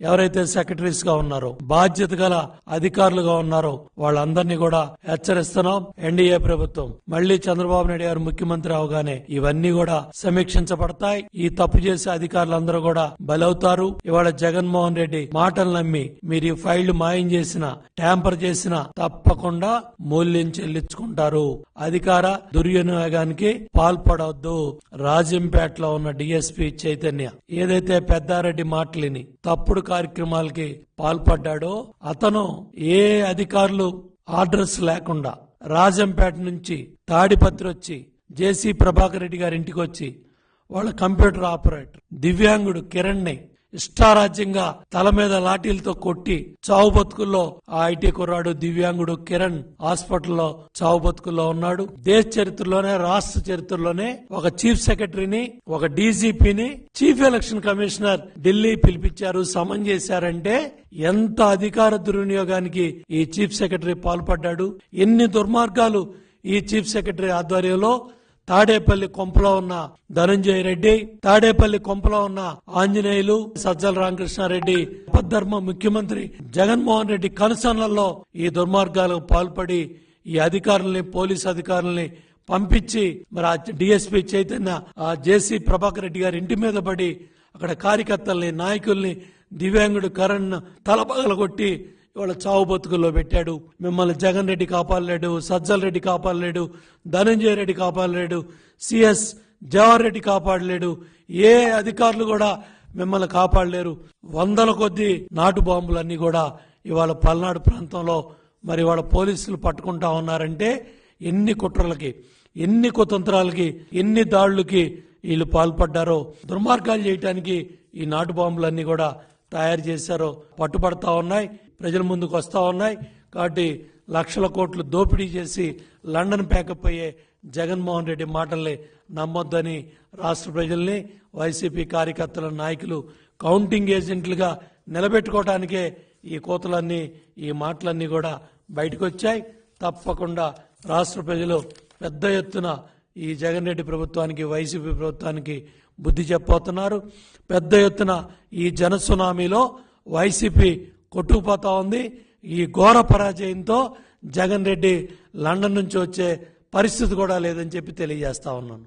ఎవరైతే సెక్రటరీస్గా ఉన్నారో బాధ్యత గల అధికారులుగా ఉన్నారో వాళ్ళందరినీ కూడా హెచ్చరిస్తున్నాం. ఎన్డీఏ ప్రభుత్వం మళ్ళీ చంద్రబాబు నాయుడు గారు ముఖ్యమంత్రి అవగానే ఇవన్నీ కూడా సమీక్షించబడతాయి. ఈ తప్పు చేసే అధికారులందరూ కూడా బలవుతారు. ఇవాళ జగన్మోహన్ రెడ్డి మాటలు నమ్మి మీరు ఈ ఫైళ్ళు మాయం చేసిన ట్యాంపర్ చేసిన తప్పకుండా మూల్యం చెల్లించుకుంటారు. అధికార దుర్వినియోగానికి పాల్పడవద్దు. రాజంపేటలో ఉన్న డిఎస్పీ చైతన్య ఏదైతే పెద్దారెడ్డి మాటలిని తప్పుడు కార్యక్రమాలకి పాల్పడ్డాడో అతను ఏ అధికారులు ఆర్డర్స్ లేకుండా రాజంపేట నుంచి తాడిపత్రి వచ్చి జేసీ ప్రభాకర్ రెడ్డి గారి ఇంటికి వచ్చి వాళ్ళ కంప్యూటర్ ఆపరేటర్ దివ్యాంగుడు కిరణ్ని ఇష్టారాజ్యంగా తల మీద లాఠీలతో కొట్టి చావు బతుకుల్లో ఆ ఐటీ కుర్రాడు దివ్యాంగుడు కిరణ్ హాస్పిటల్లో చావు బతుకుల్లో ఉన్నాడు. దేశ చరిత్రలోనే రాష్ట్ర చరిత్రలోనే ఒక చీఫ్ సెక్రటరీని ఒక డీజీపీని చీఫ్ ఎలక్షన్ కమిషనర్ ఢిల్లీ పిలిపించారు సమన్ చేశారంటే ఎంత అధికార దుర్వినియోగానికి ఈ చీఫ్ సెక్రటరీ పాల్పడ్డాడు? ఎన్ని దుర్మార్గాలు ఈ చీఫ్ సెక్రటరీ ఆధ్వర్యంలో తాడేపల్లి కొంపలో ఉన్న ధనంజయ రెడ్డి తాడేపల్లి కొంపలో ఉన్న ఆంజనేయులు సజ్జల రామకృష్ణారెడ్డి అపధర్మ ముఖ్యమంత్రి జగన్మోహన్ రెడ్డి కనుసన్నల్లో ఈ దుర్మార్గాలకు పాల్పడి ఈ అధికారుల్ని పోలీస్ అధికారుల్ని పంపించి మరి ఆ డిఎస్పీ చైతన్య ఆ జేసీ ప్రభాకర్ రెడ్డి గారి ఇంటి మీద పడి అక్కడ కార్యకర్తల్ని నాయకుల్ని దివ్యాంగుడు కరణ్ తలపగలగొట్టి ఇవాళ చావు బతుకుల్లో పెట్టాడు. మిమ్మల్ని జగన్ రెడ్డి కాపాడలేడు సజ్జల రెడ్డి కాపాడలేడు ధనంజయ రెడ్డి కాపాడలేడు సిఎస్ జవహర్ రెడ్డి కాపాడలేడు. ఏ అధికారులు కూడా మిమ్మల్ని కాపాడలేరు. వందల కొద్ది నాటు బాంబులన్నీ కూడా ఇవాళ పల్నాడు ప్రాంతంలో మరి ఇవాళ పోలీసులు పట్టుకుంటా ఉన్నారంటే ఎన్ని కుట్రలకి ఎన్ని కుతంత్రాలకి ఎన్ని దాడులకి వీళ్ళు పాల్పడ్డారో దుర్మార్గాలు చేయటానికి ఈ నాటు బాంబులన్నీ కూడా తయారు చేశారో పట్టుబడతా ఉన్నాయి. ప్రజల ముందుకు వస్తూ ఉన్నాయి. కాబట్టి లక్షల కోట్లు దోపిడీ చేసి లండన్ ప్యాకప్ అయ్యే జగన్మోహన్ రెడ్డి మాటల్ని నమ్మొద్దని రాష్ట్ర ప్రజల్ని వైసీపీ కార్యకర్తల నాయకులు కౌంటింగ్ ఏజెంట్లుగా నిలబెట్టుకోవటానికే ఈ కోతలన్నీ ఈ మాటలన్నీ కూడా బయటకు వచ్చాయి తప్పకుండా రాష్ట్ర ప్రజలు పెద్ద ఎత్తున ఈ జగన్ రెడ్డి ప్రభుత్వానికి వైసీపీ ప్రభుత్వానికి బుద్ధి చెప్పబోతున్నారు. పెద్ద ఎత్తున ఈ జనసునామీలో వైసీపీ కొట్టుకుపోతా ఉంది. ఈ ఘోర పరాజయంతో జగన్ రెడ్డి లండన్ నుంచి వచ్చే పరిస్థితి కూడా లేదని చెప్పి తెలియజేస్తా ఉన్నాను.